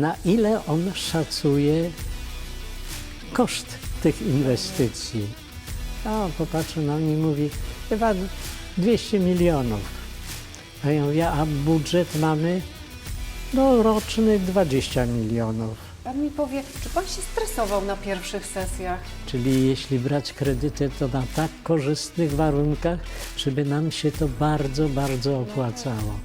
na ile on szacuje koszt tych inwestycji. A popatrzył na mnie i mówi, chyba 200 milionów. A ja mówię, a budżet mamy no, roczny 20 milionów. Pan mi powie, czy pan się stresował na pierwszych sesjach? Czyli jeśli brać kredyty, to na tak korzystnych warunkach, żeby nam się to bardzo, bardzo opłacało.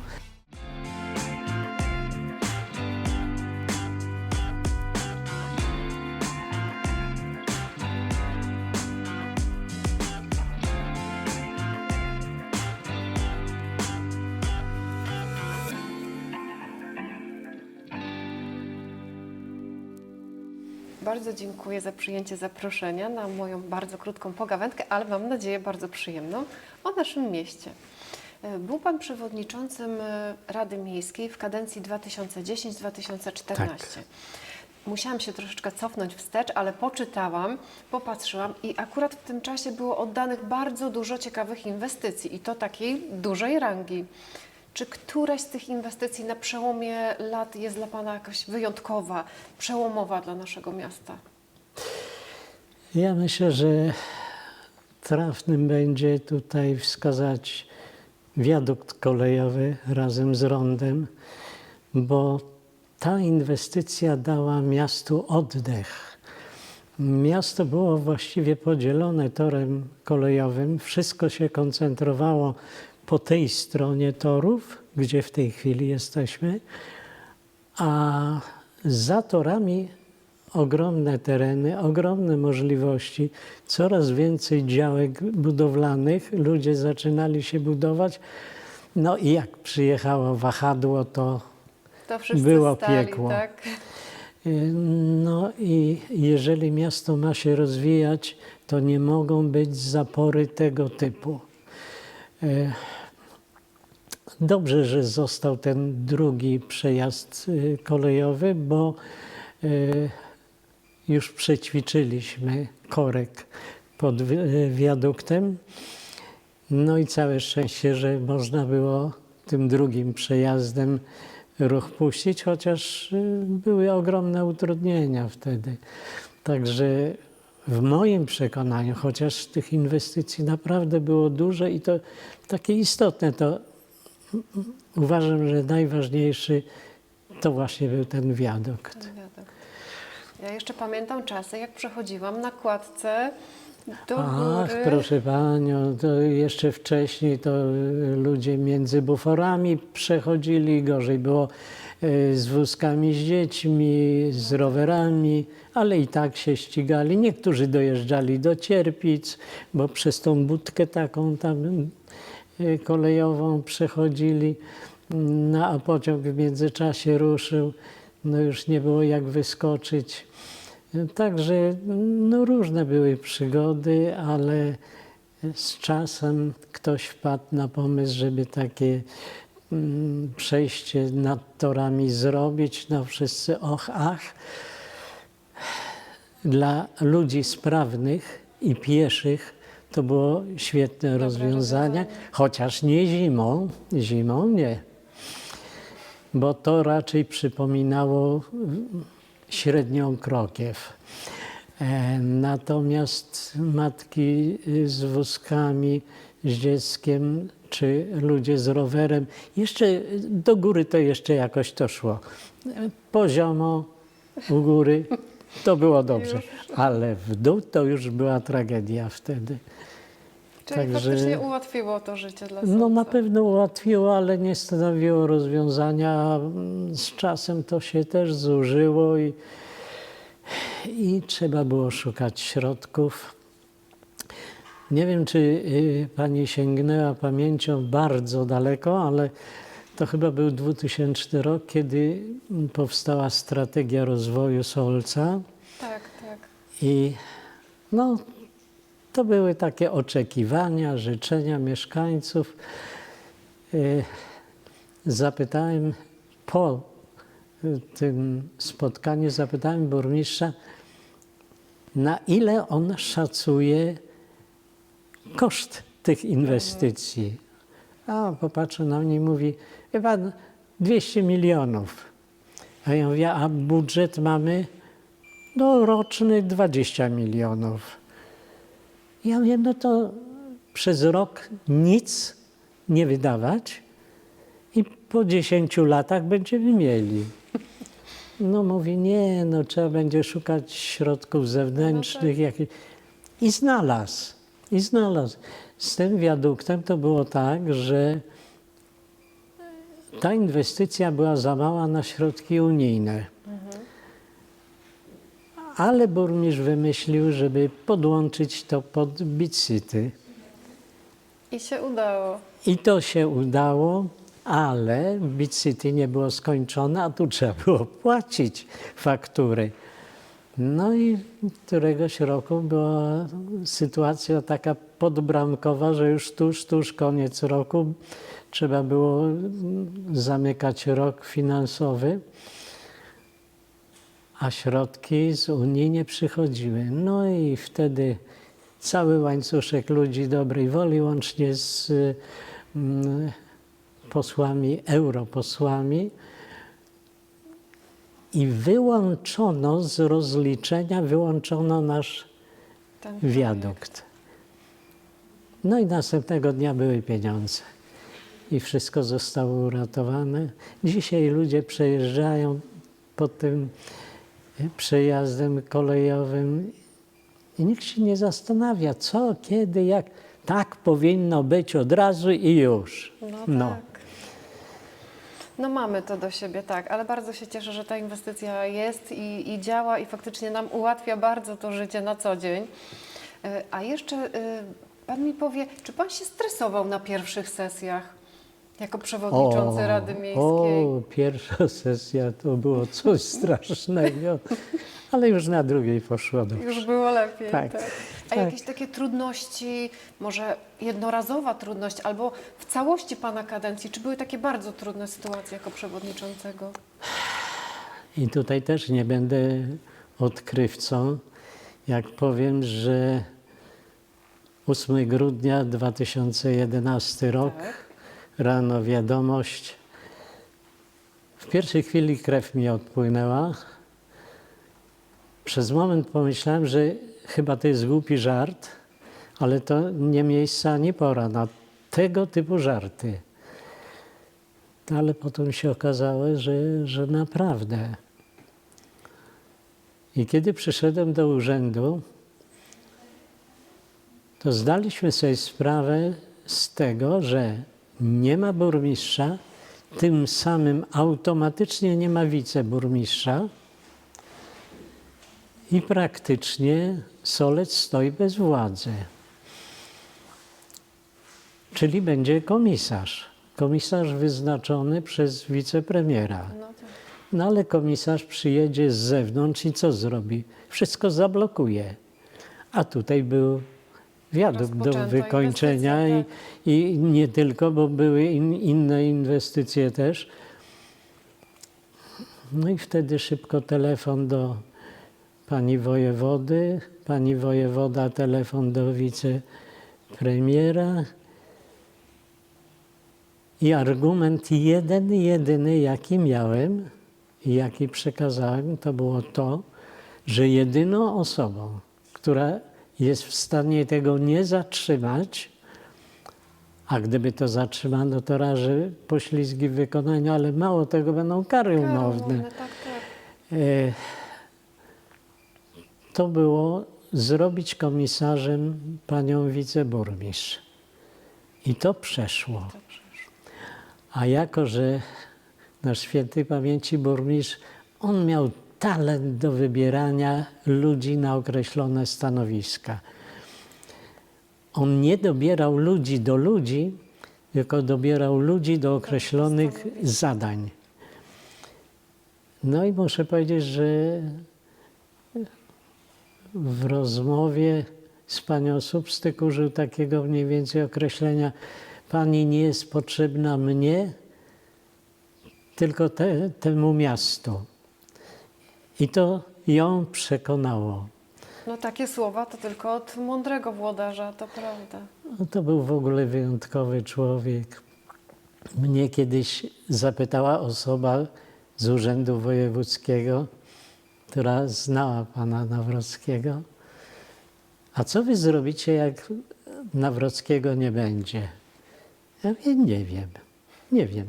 Bardzo dziękuję za przyjęcie zaproszenia na moją bardzo krótką pogawędkę, ale mam nadzieję bardzo przyjemną o naszym mieście. E, Był Pan przewodniczącym e, Rady Miejskiej w kadencji 2010-2014. Tak. Musiałam się troszeczkę cofnąć wstecz, ale poczytałam, popatrzyłam i akurat w tym czasie było oddanych bardzo dużo ciekawych inwestycji i to takiej dużej rangi. Czy któraś z tych inwestycji na przełomie lat jest dla Pana jakaś wyjątkowa, przełomowa dla naszego miasta? Ja myślę, że trafnym będzie tutaj wskazać wiadukt kolejowy razem z rondem, bo ta inwestycja dała miastu oddech. Miasto było właściwie podzielone torem kolejowym. Wszystko się koncentrowało po tej stronie torów, gdzie w tej chwili jesteśmy, a za torami ogromne tereny, ogromne możliwości, coraz więcej działek budowlanych, ludzie zaczynali się budować. No i jak przyjechało wahadło, to To Było stali, piekło. tak? no i jeżeli miasto ma się rozwijać, to nie mogą być zapory tego typu. Dobrze, że został ten drugi przejazd y, kolejowy, bo y, już przećwiczyliśmy korek pod y, wiaduktem. No i całe szczęście, że można było tym drugim przejazdem ruch puścić, chociaż były ogromne utrudnienia wtedy. Także w moim przekonaniu, chociaż tych inwestycji naprawdę było dużo i to takie istotne, to uważam, że najważniejszy to właśnie był ten wiadukt. Ten wiadukt. Ja jeszcze pamiętam czasy, jak przechodziłam na kładce do Ach, góry. proszę panią, to jeszcze wcześniej to y, ludzie między buforami przechodzili, gorzej było y, z wózkami z dziećmi, z rowerami, ale i tak się ścigali. Niektórzy dojeżdżali do Cierpic, bo przez tą budkę taką tam kolejową przechodzili, no, a pociąg w międzyczasie ruszył, no już nie było jak wyskoczyć. Także no, różne były przygody, ale z czasem ktoś wpadł na pomysł, żeby takie mm, przejście nad torami zrobić. No wszyscy och, ach. Dla ludzi sprawnych i pieszych to było świetne rozwiązanie, chociaż nie zimą, zimą nie, bo to raczej przypominało średnią krokiew. E, Natomiast matki y, z wózkami, z dzieckiem, czy ludzie z rowerem, jeszcze do góry to jeszcze jakoś to szło. Poziomo u góry to było dobrze, ale w dół to już była tragedia wtedy. Czyli Także- faktycznie ułatwiło to życie dla No na pewno ułatwiło, ale nie stanowiło rozwiązania. Z czasem to się też zużyło i, i trzeba było szukać środków. Nie wiem, czy y, pani sięgnęła pamięcią bardzo daleko, ale to chyba był 2000 rok, kiedy powstała strategia rozwoju Solca. Tak, tak. I no, to były takie oczekiwania, życzenia mieszkańców. Y, Zapytałem po y, tym spotkaniu, zapytałem burmistrza, na ile on szacuje koszt tych inwestycji. A popatrzył na mnie i mówi, wie pan, 200 milionów. A ja mówię, a budżet mamy no, roczny 20 milionów. Ja mówię, no to przez rok nic nie wydawać i po 10 latach będziemy mieli. No mówi, nie, no trzeba będzie szukać środków zewnętrznych. jakich- I znalazł, i znalazł. Z tym wiaduktem to było tak, że ta inwestycja była za mała na środki unijne. Ale burmistrz wymyślił, żeby podłączyć to pod Bit City. I się udało. I to się udało, ale Bit City nie było skończone, a tu trzeba było płacić faktury. No i któregoś roku była sytuacja taka podbramkowa, że już tuż, tuż koniec roku trzeba było zamykać rok finansowy, a środki z Unii nie przychodziły. No i wtedy cały łańcuszek ludzi dobrej woli, łącznie z mm, posłami, europosłami, i wyłączono z rozliczenia, wyłączono nasz wiadukt. No i następnego dnia były pieniądze. I wszystko zostało uratowane. Dzisiaj ludzie przejeżdżają pod tym przejazdem kolejowym i nikt się nie zastanawia, co, kiedy, jak. Tak powinno być od razu i już. No, No. tak. No mamy to do siebie, tak, ale bardzo się cieszę, że ta inwestycja jest i, i działa i faktycznie nam ułatwia bardzo to życie na co dzień. E, A jeszcze e, Pan mi powie, czy Pan się stresował na pierwszych sesjach jako przewodniczący Rady Miejskiej? O, pierwsza sesja to było coś strasznego, ale już na drugiej poszło dobrze. Już było lepiej. Tak, Tak. A tak. jakieś takie trudności, może jednorazowa trudność, albo w całości Pana kadencji, czy były takie bardzo trudne sytuacje jako przewodniczącego? I tutaj też nie będę odkrywcą, jak powiem, że 8 grudnia 2011 rok, Tak. Rano wiadomość. W pierwszej chwili krew mi odpłynęła. Przez moment pomyślałem, że chyba to jest głupi żart, ale to nie miejsce ani pora na tego typu żarty. Ale potem się okazało, że, że naprawdę. I kiedy przyszedłem do urzędu, to zdaliśmy sobie sprawę z tego, że nie ma burmistrza, tym samym automatycznie nie ma wiceburmistrza i praktycznie Solec stoi bez władzy. Czyli będzie komisarz. Komisarz wyznaczony przez wicepremiera. No tak. No ale komisarz przyjedzie z zewnątrz i co zrobi? Wszystko zablokuje. A tutaj był wiadukt do wykończenia i, inwestycja, i nie tylko, bo były in, inne inwestycje też. No i wtedy szybko telefon do pani wojewody, pani wojewoda telefon do wicepremiera. I argument jeden, jedyny, jaki miałem i jaki przekazałem, to było to, że jedyną osobą, która jest w stanie tego nie zatrzymać, a gdyby to zatrzymano, to razy poślizgi w wykonaniu, ale mało tego, będą kary Kary umowne. umowne, tak, tak. E, to było zrobić komisarzem panią wiceburmistrz. I to przeszło. A jako, że nasz świętej pamięci burmistrz, on miał talent do wybierania ludzi na określone stanowiska. On nie dobierał ludzi do ludzi, tylko dobierał ludzi do określonych zadań. No i muszę powiedzieć, że w rozmowie z panią Substyk użył takiego mniej więcej określenia pani nie jest potrzebna mnie, tylko te, temu miastu. I to ją przekonało. No takie słowa to tylko od mądrego włodarza, to prawda. No, to był w ogóle wyjątkowy człowiek. Mnie kiedyś zapytała osoba z Urzędu Wojewódzkiego, która znała pana Nawrockiego. A co wy zrobicie, jak Nawrockiego nie będzie? Ja mówię, nie wiem, nie wiem.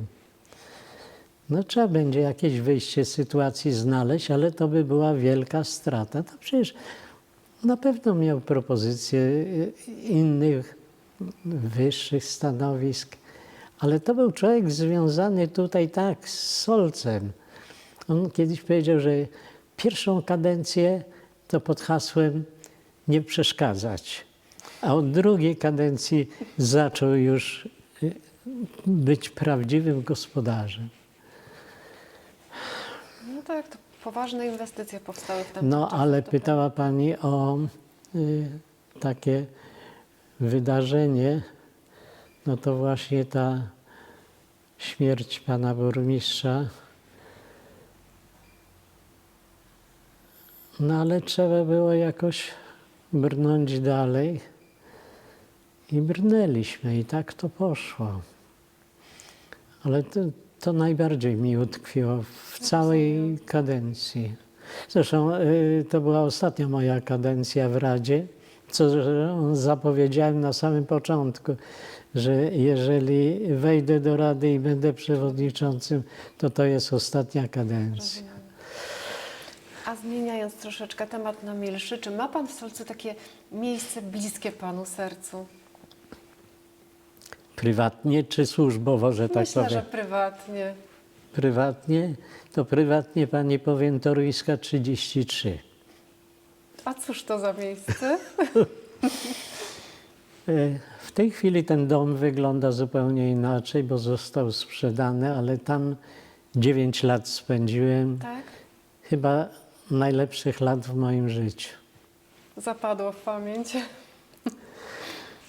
No trzeba będzie jakieś wyjście z sytuacji znaleźć, ale to by była wielka strata. To przecież na pewno miał propozycje innych wyższych stanowisk, ale to był człowiek związany tutaj tak z Solcem. On kiedyś powiedział, że pierwszą kadencję to pod hasłem nie przeszkadzać, a od drugiej kadencji zaczął już być prawdziwym gospodarzem. Tak, to poważne inwestycje powstały w tym No, ale pytała Pani o y, takie wydarzenie. No to właśnie ta śmierć Pana Burmistrza. No ale trzeba było jakoś brnąć dalej. I brnęliśmy i tak to poszło. Ale to, to najbardziej mi utkwiło w całej kadencji. Zresztą y, to była ostatnia moja kadencja w Radzie, co zapowiedziałem na samym początku, że jeżeli wejdę do Rady i będę przewodniczącym, to to jest ostatnia kadencja. A zmieniając troszeczkę temat na milszy, czy ma Pan w Solcu takie miejsce bliskie Panu sercu? Prywatnie czy służbowo, że tak Myślę, powiem? że prywatnie. Prywatnie, to prywatnie pani powiem Toruńska 33. A cóż to za miejsce? E, W tej chwili ten dom wygląda zupełnie inaczej, bo został sprzedany, ale tam 9 lat spędziłem. tak? Chyba najlepszych lat w moim życiu. Zapadło w pamięć.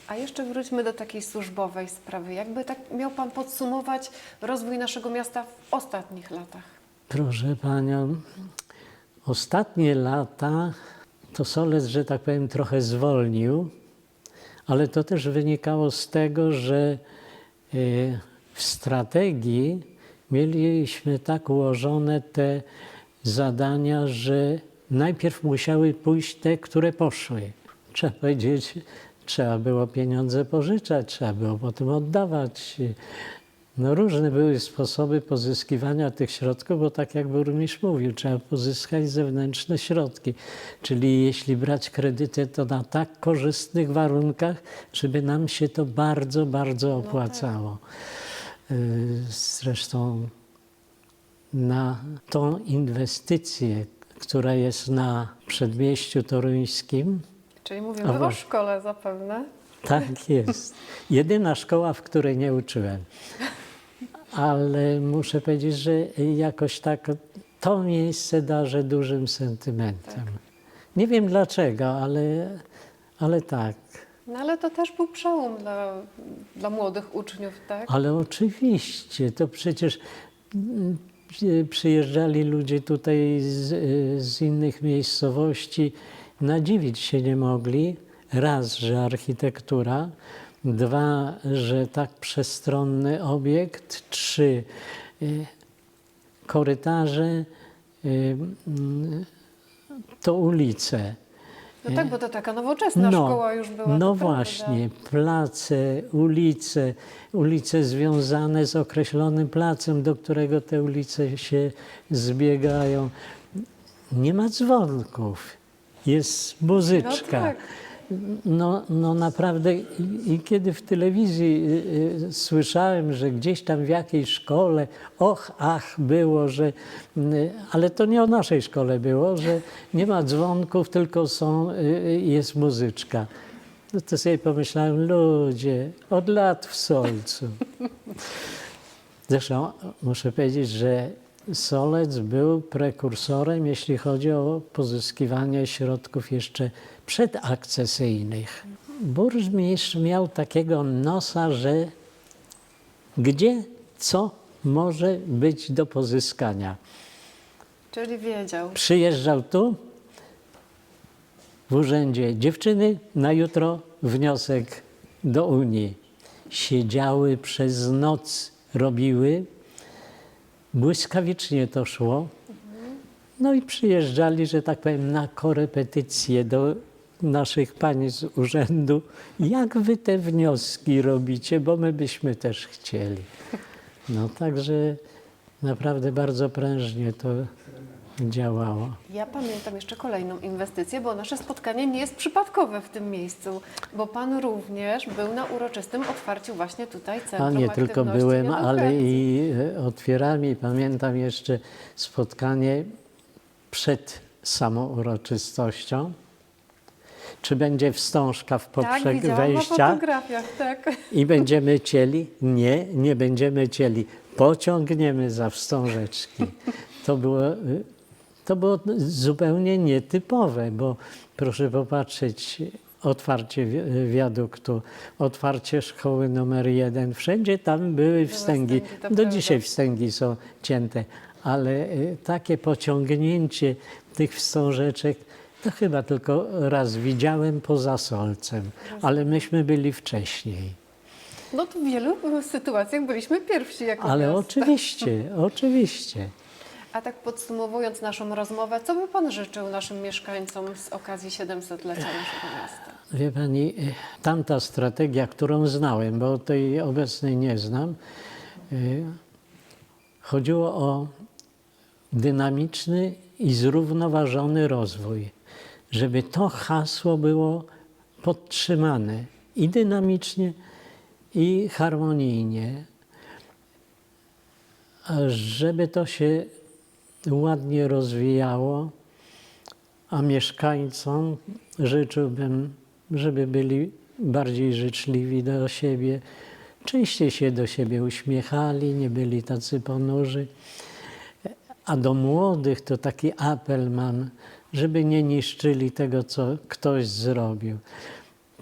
A jeszcze wróćmy do takiej służbowej sprawy. Jakby tak miał Pan podsumować rozwój naszego miasta w ostatnich latach? Proszę panią, ostatnie lata to Solec, że tak powiem, trochę zwolnił, ale to też wynikało z tego, że e, w strategii mieliśmy tak ułożone te zadania, że najpierw musiały pójść te, które poszły. Trzeba powiedzieć, trzeba było pieniądze pożyczać, trzeba było potem oddawać. No różne były sposoby pozyskiwania tych środków, bo tak jak burmistrz mówił, trzeba pozyskać zewnętrzne środki. Czyli jeśli brać kredyty, to na tak korzystnych warunkach, żeby nam się to bardzo, bardzo opłacało. Y, Zresztą na tą inwestycję, która jest na przedmieściu toruńskim, Czyli mówimy o właśnie. szkole zapewne. tak jest. Jedyna szkoła, w której nie uczyłem. Ale muszę powiedzieć, że jakoś tak to miejsce darzę dużym sentymentem. Nie wiem dlaczego, ale, ale tak. No ale to też był przełom dla, dla młodych uczniów, tak? Ale oczywiście, to przecież mm, przy- przyjeżdżali ludzie tutaj z, z innych miejscowości, nadziwić się nie mogli. Raz, że architektura, dwa, że tak przestronny obiekt, trzy, y, korytarze, y, mm, to ulice. No tak, bo to taka nowoczesna szkoła już była. No właśnie, place, ulice, ulice związane z określonym placem, do którego te ulice się zbiegają. Nie ma dzwonków, jest No muzyczka. tak. No, no naprawdę i, i kiedy w telewizji y, y, słyszałem, że gdzieś tam w jakiejś szkole, och, ach, było, że, y, ale to nie o naszej szkole było, że nie ma dzwonków, tylko są, y, jest muzyczka. No to sobie pomyślałem, ludzie, od lat w Solcu. Zresztą muszę powiedzieć, że Solec był prekursorem, jeśli chodzi o pozyskiwanie środków jeszcze przedakcesyjnych. Burmistrz miał takiego nosa, że gdzie co może być do pozyskania. Czyli wiedział. Przyjeżdżał tu, w urzędzie dziewczyny, na jutro wniosek do Unii. Siedziały przez noc, robiły błyskawicznie to szło. No i przyjeżdżali, że tak powiem, na korepetycje do naszych pań z urzędu. Jak wy te wnioski robicie, bo my byśmy też chcieli. No także naprawdę bardzo prężnie to działało. Ja pamiętam jeszcze kolejną inwestycję, bo nasze spotkanie nie jest przypadkowe w tym miejscu, bo Pan również był na uroczystym otwarciu właśnie tutaj A Centrum nie tylko byłem, ale i e, otwierałem i pamiętam jeszcze spotkanie przed samą uroczystością. Czy będzie wstążka w Tak, poprzek na wejścia fotografiach, tak. i będziemy cieli? Nie, nie będziemy cieli. Pociągniemy za wstążeczki. To było, y, to było zupełnie nietypowe, bo proszę popatrzeć, otwarcie wi- wiaduktu, otwarcie szkoły numer jeden, wszędzie tam były wstęgi. Do dzisiaj wstęgi są cięte, ale y, takie pociągnięcie tych wstążeczek to chyba tylko raz widziałem poza Solcem, ale myśmy byli wcześniej. No to w wielu sytuacjach byliśmy pierwsi jako Ale miasto. oczywiście, oczywiście. A tak podsumowując naszą rozmowę, co by Pan życzył naszym mieszkańcom z okazji 700-lecia naszego miasta? Wie pani, y, tamta strategia, którą znałem, bo tej obecnej nie znam, y, chodziło o dynamiczny i zrównoważony rozwój. Żeby to hasło było podtrzymane i dynamicznie, i harmonijnie. Żeby to się ładnie rozwijało, a mieszkańcom życzyłbym, żeby byli bardziej życzliwi do siebie, częściej się do siebie uśmiechali, nie byli tacy ponurzy. A do młodych to taki apel mam, żeby nie niszczyli tego, co ktoś zrobił.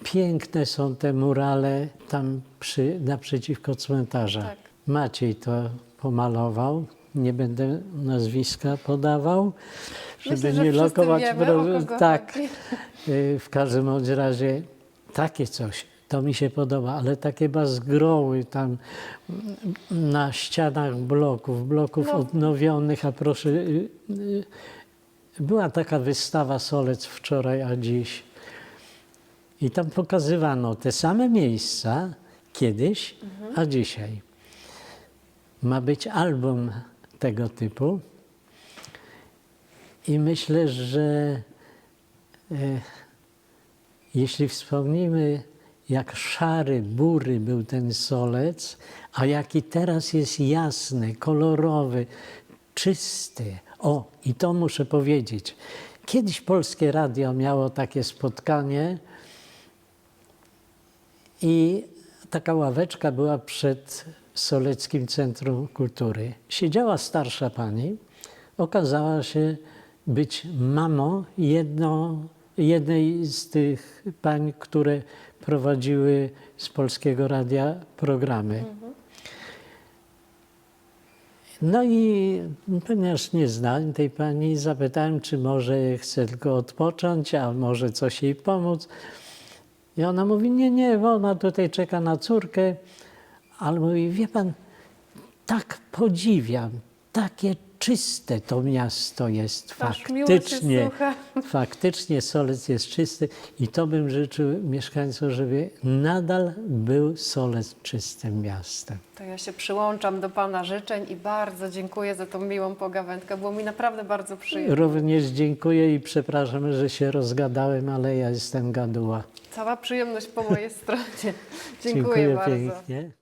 Piękne są te murale tam przy, naprzeciwko cmentarza. Tak. Maciej to pomalował. Nie będę nazwiska podawał, żeby Myślę, że nie lokować. wiemy, tak. Y, W każdym razie takie coś, to mi się podoba, ale takie bazgroły tam na ścianach bloków, bloków No. odnowionych, a proszę, y, y, była taka wystawa Solec wczoraj, a dziś. I tam pokazywano te same miejsca kiedyś, a dzisiaj. Ma być album tego typu. I myślę, że e, jeśli wspomnimy, jak szary, bury był ten solec, a jaki teraz jest jasny, kolorowy, czysty. O, i to muszę powiedzieć. Kiedyś Polskie Radio miało takie spotkanie i taka ławeczka była przed Soleckim Centrum Kultury. Siedziała starsza pani, okazała się być mamą jednej z tych pań, które prowadziły z Polskiego Radia programy. No i ponieważ nie znałem tej pani, zapytałem, czy może chce tylko odpocząć, a może coś jej pomóc. I ona mówi, nie, nie, ona tutaj czeka na córkę. Ale mówi, wie pan, tak podziwiam, takie czyste to miasto jest się faktycznie. Faktycznie Solec jest czysty i to bym życzył mieszkańcom, żeby nadal był Solec czystym miastem. To ja się przyłączam do Pana życzeń i bardzo dziękuję za tą miłą pogawędkę. Było mi naprawdę bardzo przyjemnie. Również dziękuję i przepraszam, że się rozgadałem, ale ja jestem gaduła. Cała przyjemność po mojej stronie. Dziękuję, Dziękuję bardzo. pięknie.